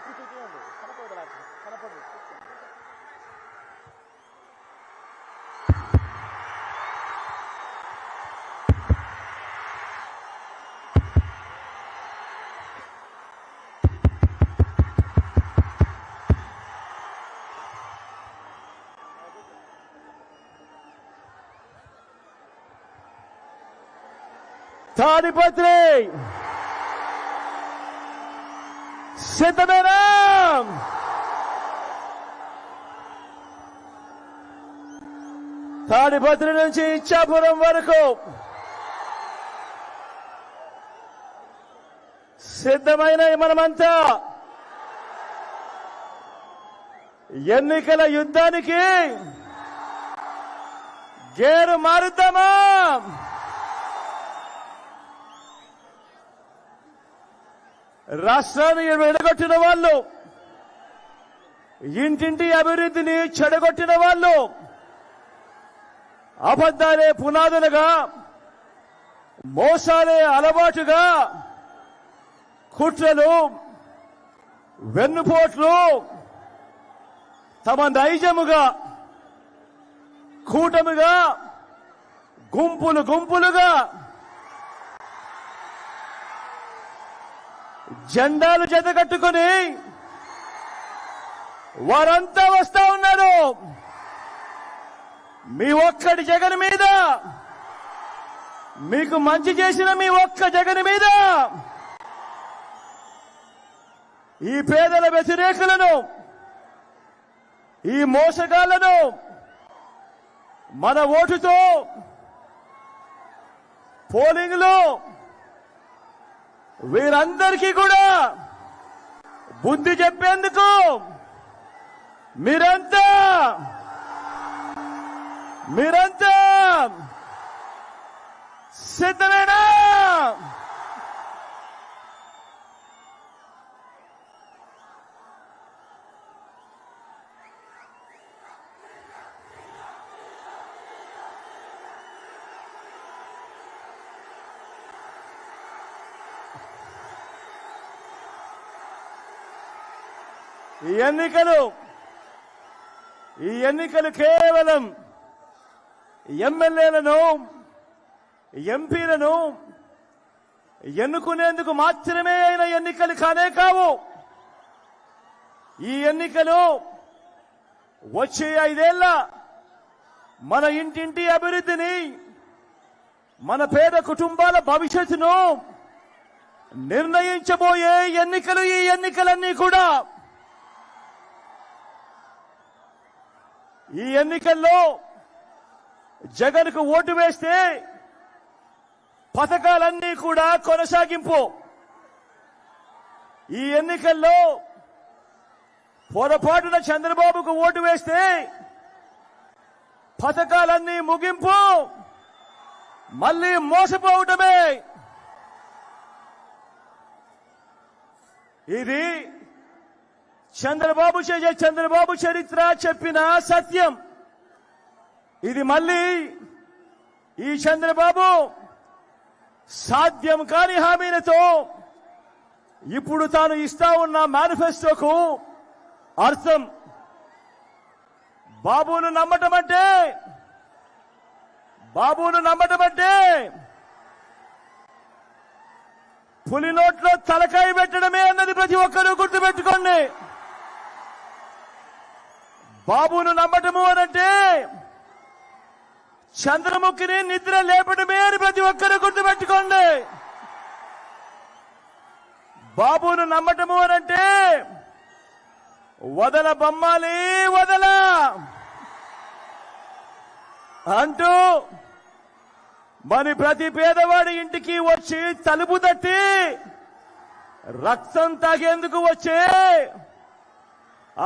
Fala pra ele, Lázaro. Fala Tony Patrick! సిద్ధమేనా తాడిపత్రి నుంచి ఇచ్చాపురం వరకు సిద్ధమైన మనమంతా ఎన్నికల యుద్ధానికి గేరు మారుద్దామా రాష్ట్రాన్ని విడగొట్టిన వాళ్ళు ఇంటింటి అభివృద్ధిని చెడగొట్టిన వాళ్ళు అబద్దాలే పునాదులుగా మోసాలే అలవాటుగా కుట్రలు వెన్నుపోట్లు తమ నైజముగా కూటమిగా గుంపులు గుంపులుగా జెండాలు జతకట్టుకుని వారంతా వస్తా ఉన్నారు. మీ ఒక్కడి జగన్ మీద మీకు మంచి చేసిన మీ ఒక్క జగన్ మీద ఈ పేదల వ్యతిరేకులను ఈ మోసగాళ్ళను మన ఓటుతో పోలింగ్లో వీరందరికీ కూడా బుద్ధి చెప్పేందుకు మీరంతా మీరంతా సిద్ధమేనా? ఈ ఎన్నికలు ఈ ఎన్నికలు కేవలం ఎమ్మెల్యేలను ఎంపీలను ఎన్నుకునేందుకు మాత్రమే అయిన ఎన్నికలు కానే కావు. ఈ ఎన్నికలు వచ్చే ఐదేళ్ళ మన ఇంటింటి అభివృద్ధిని మన పేద కుటుంబాల భవిష్యత్తును నిర్ణయించబోయే ఎన్నికలు ఈ ఎన్నికలన్నీ కూడా ఈ ఎన్నికల్లో జగన్కు ఓటు వేస్తే పథకాలన్నీ కూడా కొనసాగింపు. ఈ ఎన్నికల్లో పొరపాటున చంద్రబాబుకు ఓటు వేస్తే పథకాలన్నీ ముగింపు. మళ్ళీ మోసపోవటమే. ఇది చంద్రబాబు చే- చంద్రబాబు చరిత్ర చెప్పిన సత్యం. ఇది మళ్ళీ ఈ చంద్రబాబు సాధ్యం కాని హామీలతో ఇప్పుడు తాను ఇస్తా ఉన్న మేనిఫెస్టోకు అర్థం. బాబును నమ్మటం అంటే బాబును నమ్మటం అంటే పులి నోట్లో తలకాయ పెట్టడమే అన్నది ప్రతి ఒక్కరూ గుర్తుపెట్టుకోండి. బాబును నమ్మటము అనంటే చంద్రముఖిని నిద్ర లేపడమే అని ప్రతి ఒక్కరూ గుర్తుపెట్టుకోండి. బాబును నమ్మటము అనంటే వదల బొమ్మాలి వదల అంటూ మరి ప్రతి పేదవాడి ఇంటికి వచ్చి తలుపు తట్టి రక్తం తాగేందుకు వచ్చే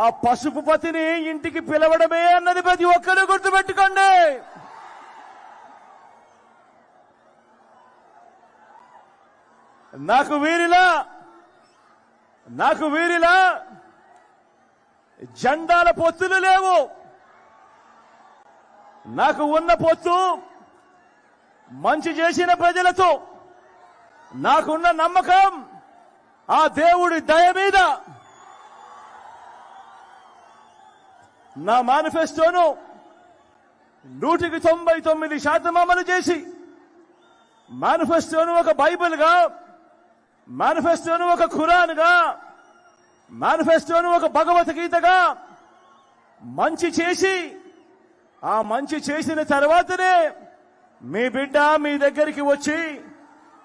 ఆ పసుపు పతిని ఇంటికి పిలవడమే అన్నది ప్రతి ఒక్కరూ గుర్తుపెట్టుకోండి. నాకు వీరిలా నాకు వీరిలా జెండాల పొత్తులు లేవు. నాకు ఉన్న పొత్తు మంచి చేసిన ప్రజలతో నాకున్న నమ్మకం ఆ దేవుడి దయ మీద. నా మేనిఫెస్టోను నూటికి తొంభై తొమ్మిది శాతం అమలు చేసి మేనిఫెస్టోను ఒక బైబిల్గా మేనిఫెస్టోను ఒక ఖురాన్గా మేనిఫెస్టోను ఒక భగవద్గీతగా మంచి చేసి ఆ మంచి చేసిన తర్వాతనే మీ బిడ్డ మీ దగ్గరికి వచ్చి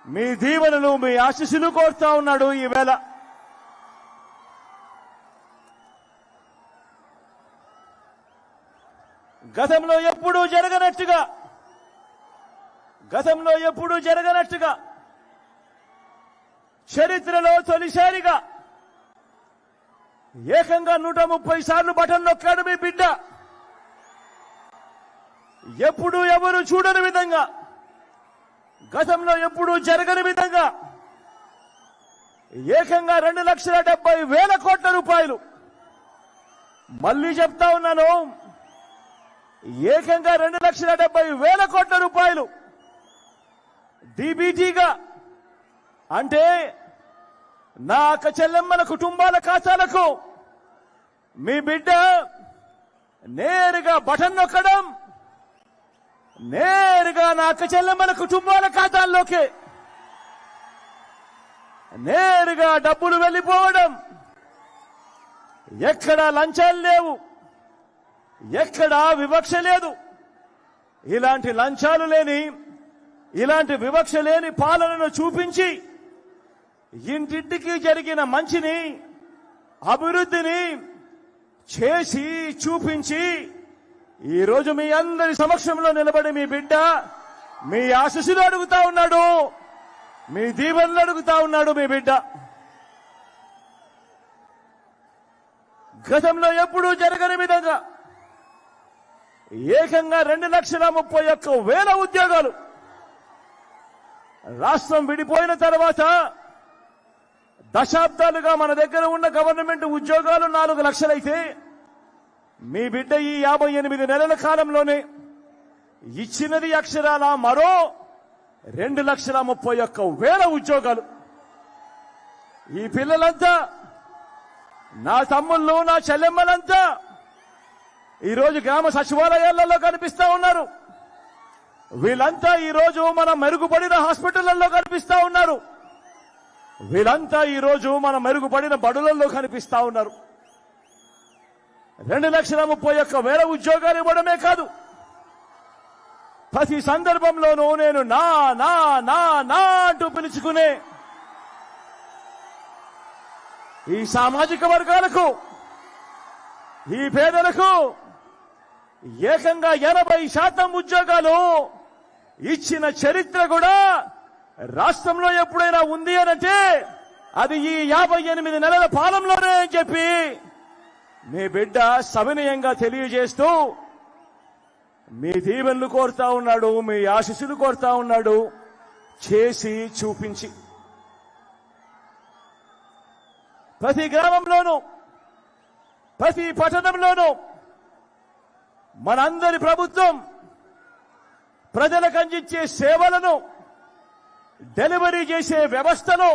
మీ దీవెనలు మీ ఆశీస్సులు కోరుతా ఉన్నాడు ఈవేళ గతంలో ఎప్పుడూ జరగనట్టుగా గతంలో ఎప్పుడూ జరగనట్టుగా చరిత్రలో తొలిసారిగా ఏకంగా నూట ముప్పై సార్లు బటన్ నొక్కాడు మీ బిడ్డ. ఎప్పుడు ఎవరు చూడని విధంగా గతంలో ఎప్పుడు జరగని విధంగా ఏకంగా రెండు లక్షల డెబ్బై వేల కోట్ల రూపాయలు. మళ్ళీ చెప్తా ఉన్నాను ఏకంగా రెండు లక్షల డెబ్బై వేల కోట్ల రూపాయలు డీబీటీగా. అంటే నా అక్క చెల్లెమ్మల కుటుంబాల ఖాతాలకు మీ బిడ్డ నేరుగా బటన్ నొక్కడం నేరుగా నా అక్క చెల్లెమ్మల కుటుంబాల ఖాతాల్లోకి నేరుగా డబ్బులు వెళ్ళిపోవడం. ఎక్కడా లంచాలు లేవు. ఎక్కడా వివక్ష లేదు. ఇలాంటి లంచాలు లేని ఇలాంటి వివక్ష లేని పాలనను చూపించి ఇంటింటికి జరిగిన మంచిని అభివృద్ధిని చేసి చూపించి ఈరోజు మీ అందరి సమక్షంలో నిలబడి మీ బిడ్డ మీ ఆశీస్సులు అడుగుతా ఉన్నాడు. మీ దీవెనలు అడుగుతా ఉన్నాడు మీ బిడ్డ. గతంలో ఎప్పుడూ జరగని విధంగా ఏకంగా రెండు లక్షల ముప్పై ఒక్క వేల ఉద్యోగాలు. రాష్ట్రం విడిపోయిన తర్వాత దశాబ్దాలుగా మన దగ్గర ఉన్న గవర్నమెంట్ ఉద్యోగాలు నాలుగు లక్షలైతే మీ బిడ్డ ఈ యాభై ఎనిమిది నెలల కాలంలోనే ఇచ్చినది అక్షరాల మరో రెండు లక్షల ముప్పై ఒక్క వేల ఉద్యోగాలు. ఈ పిల్లలంతా నా తమ్ముళ్ళు నా చెల్లెమ్మలంతా ఈరోజు గ్రామ సచివాలయాలలో కనిపిస్తా ఉన్నారు. వీళ్ళంతా ఈరోజు మన మెరుగుపడిన హాస్పిటళ్ళలో కనిపిస్తా ఉన్నారు. వీళ్ళంతా ఈరోజు మన మెరుగుపడిన బడులలో కనిపిస్తా ఉన్నారు. రెండు లక్షల ముప్పై ఒక్క వేల ఉద్యోగాలు ఇవ్వడమే కాదు. ప్రతి సందర్భంలోనూ నేను నా నా నా నా అంటూ పిలుచుకునే ఈ సామాజిక వర్గాలకు ఈ పేదలకు ఏకంగా ఎనభై శాతం ఉద్యోగాలు ఇచ్చిన చరిత్ర కూడా రాష్ట్రంలో ఎప్పుడైనా ఉంది అనంటే అది ఈ యాభై ఎనిమిది నెలల పాలనలోనే అని చెప్పి మీ బిడ్డ సవినయంగా తెలియజేస్తూ మీ దీవెనలు కోరుతా ఉన్నాడు మీ ఆశీస్సులు కోరుతా ఉన్నాడు చేసి చూపించి. ప్రతి గ్రామంలోనూ ప్రతి పట్టణంలోనూ మనందరి ప్రభుత్వం ప్రజలకు అందించే సేవలను డెలివరీ చేసే వ్యవస్థను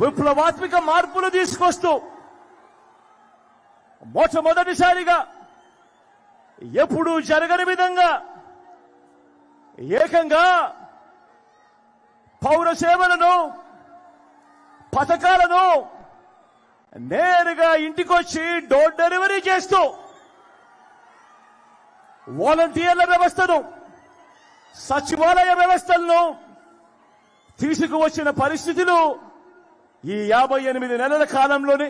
విప్లవాత్మక మార్పులు తీసుకొస్తూ మొట్టమొదటిసారిగా ఎప్పుడూ జరగని విధంగా ఏకంగా పౌర సేవలను పథకాలను నేరుగా ఇంటికొచ్చి డోర్ డెలివరీ చేస్తూ వాలంటీర్ల వ్యవస్థను సచివాలయ వ్యవస్థలను తీసుకువచ్చిన పరిస్థితులు ఈ యాభై ఎనిమిది నెలల కాలంలోనే